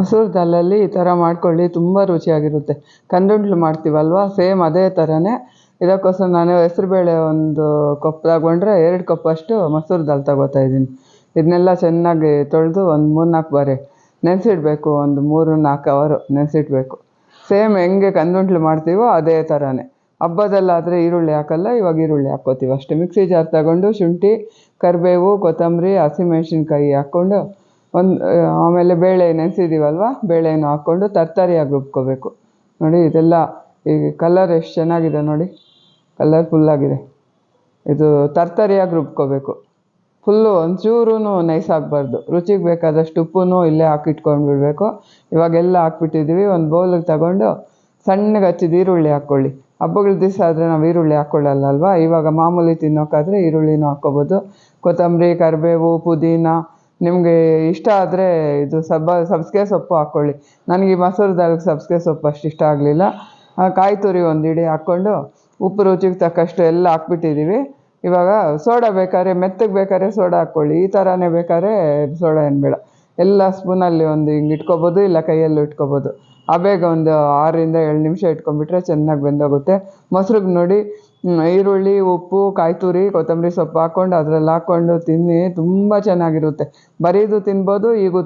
ಮಸೂರ್ ದಾಲಲ್ಲಿ ಈ ಥರ ಮಾಡ್ಕೊಳ್ಳಿ, ತುಂಬ ರುಚಿಯಾಗಿರುತ್ತೆ. ಕಂದುಂಡ್ಲು ಮಾಡ್ತೀವಲ್ವ? ಸೇಮ್ ಅದೇ ಥರನೇ ಇದಕ್ಕೋಸ್ಕರ ನಾನು ಹೆಸ್ರುಬೇಳೆ ಒಂದು ಕಪ್ ತಗೊಂಡ್ರೆ ಎರಡು ಕಪ್ಪಷ್ಟು ಮೊಸರು ದಾಲ್ ತಗೋತಾ ಇದ್ದೀನಿ. ಇದನ್ನೆಲ್ಲ ಚೆನ್ನಾಗಿ ತೊಳೆದು ಒಂದು ಮೂರು ನಾಲ್ಕು ಬಾರಿ ನೆನೆಸಿಡ್ಬೇಕು, ಒಂದು ಮೂರು ನಾಲ್ಕು ಅವರು ನೆನೆಸಿಡ್ಬೇಕು. ಸೇಮ್ ಹೆಂಗೆ ಕಂದುಂಡ್ಲು ಮಾಡ್ತೀವೋ ಅದೇ ಥರನೇ ಹಬ್ಬದಲ್ಲಾದರೆ ಈರುಳ್ಳಿ ಹಾಕಲ್ಲ, ಇವಾಗ ಈರುಳ್ಳಿ ಹಾಕ್ಕೋತೀವಿ ಅಷ್ಟೇ. ಮಿಕ್ಸಿ ಜಾರ್ ತಗೊಂಡು ಶುಂಠಿ, ಕರಿಬೇವು, ಕೊತ್ತಂಬರಿ, ಹಸಿಮೆಣ್ಸಿನ್ಕಾಯಿ ಹಾಕ್ಕೊಂಡು ಒಂದು ಆಮೇಲೆ ಬೇಳೆ ನೆನೆಸಿದ್ದೀವಲ್ವ ಬೇಳೆನೂ ಹಾಕ್ಕೊಂಡು ತರ್ತಾರಿಯಾಗಿ ರುಬ್ಕೋಬೇಕು. ನೋಡಿ, ಇದೆಲ್ಲ ಈ ಕಲರ್ ಎಷ್ಟು ಚೆನ್ನಾಗಿದೆ ನೋಡಿ. ಕಲರ್ಫುಲ್ಲಾಗಿದೆ ಇದು ತರ್ತರಿಯಾಗಿ ರುಬ್ಕೋಬೇಕು. ಫುಲ್ಲು ಒಂಚೂರೂ ನೈಸ್ ಆಗಬಾರ್ದು. ರುಚಿಗೆ ಬೇಕಾದಷ್ಟು ಉಪ್ಪು ಇಲ್ಲೇ ಹಾಕಿಟ್ಕೊಂಡು ಬಿಡಬೇಕು ಇವಾಗೆಲ್ಲ ಹಾಕ್ಬಿಟ್ಟಿದ್ದೀವಿ ಒಂದು ಬೌಲಿಗೆ ತಗೊಂಡು ಸಣ್ಣಗೆ ಹಚ್ಚಿದ ಈರುಳ್ಳಿ ಹಾಕ್ಕೊಳ್ಳಿ. ಹಬ್ಬಗಳ ದಿವಸ ಆದರೆ ನಾವು ಈರುಳ್ಳಿ ಹಾಕ್ಕೊಳ್ಳಲ್ಲ ಅಲ್ವಾ ಇವಾಗ ಮಾಮೂಲಿ ತಿನ್ನೋಕ್ಕಾದರೆ ಈರುಳ್ಳಿನೂ ಹಾಕ್ಕೋಬೋದು. ಕೊತ್ತಂಬರಿ, ಕರಿಬೇವು, ಪುದೀನ ನಿಮಗೆ ಇಷ್ಟ ಆದರೆ ಇದು ಸಬ್ಬ ಸಬ್ಬಸಿಗೆ ಸೊಪ್ಪು ಹಾಕ್ಕೊಳ್ಳಿ ನನಗೆ ಈ ಮಸೂರ್ ದಾಲ್ಗೆ ಸಬ್ಸಿಗೆ ಸೊಪ್ಪು ಅಷ್ಟು ಇಷ್ಟ ಆಗಲಿಲ್ಲ. ಕಾಯಿ ತುರಿ ಒಂದು ಇಡಿ ಹಾಕ್ಕೊಂಡು ಉಪ್ಪು ರುಚಿಗೆ ತಕ್ಕಷ್ಟು ಎಲ್ಲ ಹಾಕ್ಬಿಟ್ಟಿದ್ದೀವಿ ಇವಾಗ ಸೋಡಾ ಬೇಕಾದ್ರೆ, ಮೆತ್ತಗೆ ಬೇಕಾದ್ರೆ ಸೋಡಾ ಹಾಕ್ಕೊಳ್ಳಿ. ಈ ಥರನೇ ಬೇಕಾದ್ರೆ ಸೋಡಾ ಏನು ಬೇಡ. ಎಲ್ಲ ಸ್ಪೂನಲ್ಲಿ ಒಂದು ಹಿಂಗೆ ಇಟ್ಕೊಬೋದು, ಇಲ್ಲ ಕೈಯಲ್ಲೂ ಇಟ್ಕೊಬೋದು. ಬೇಗ ಒಂದು ಆರರಿಂದ ಏಳು ನಿಮಿಷ ಇಟ್ಕೊಂಡ್ಬಿಟ್ರೆ ಚೆನ್ನಾಗಿ ಬೆಂದೋಗುತ್ತೆ. ಮೊಸ್ರಿಗೆ ನೋಡಿ ಈರುಳ್ಳಿ, ಉಪ್ಪು ಕಾಯಿ ತುರಿ ಕೊತ್ತಂಬರಿ ಸೊಪ್ಪು ಹಾಕ್ಕೊಂಡು ಅದ್ರಲ್ಲಿ ಹಾಕ್ಕೊಂಡು ತಿನ್ನಿ, ತುಂಬ ಚೆನ್ನಾಗಿರುತ್ತೆ. ಬರೀದು ತಿನ್ಬೋದು ಹೀಗೂ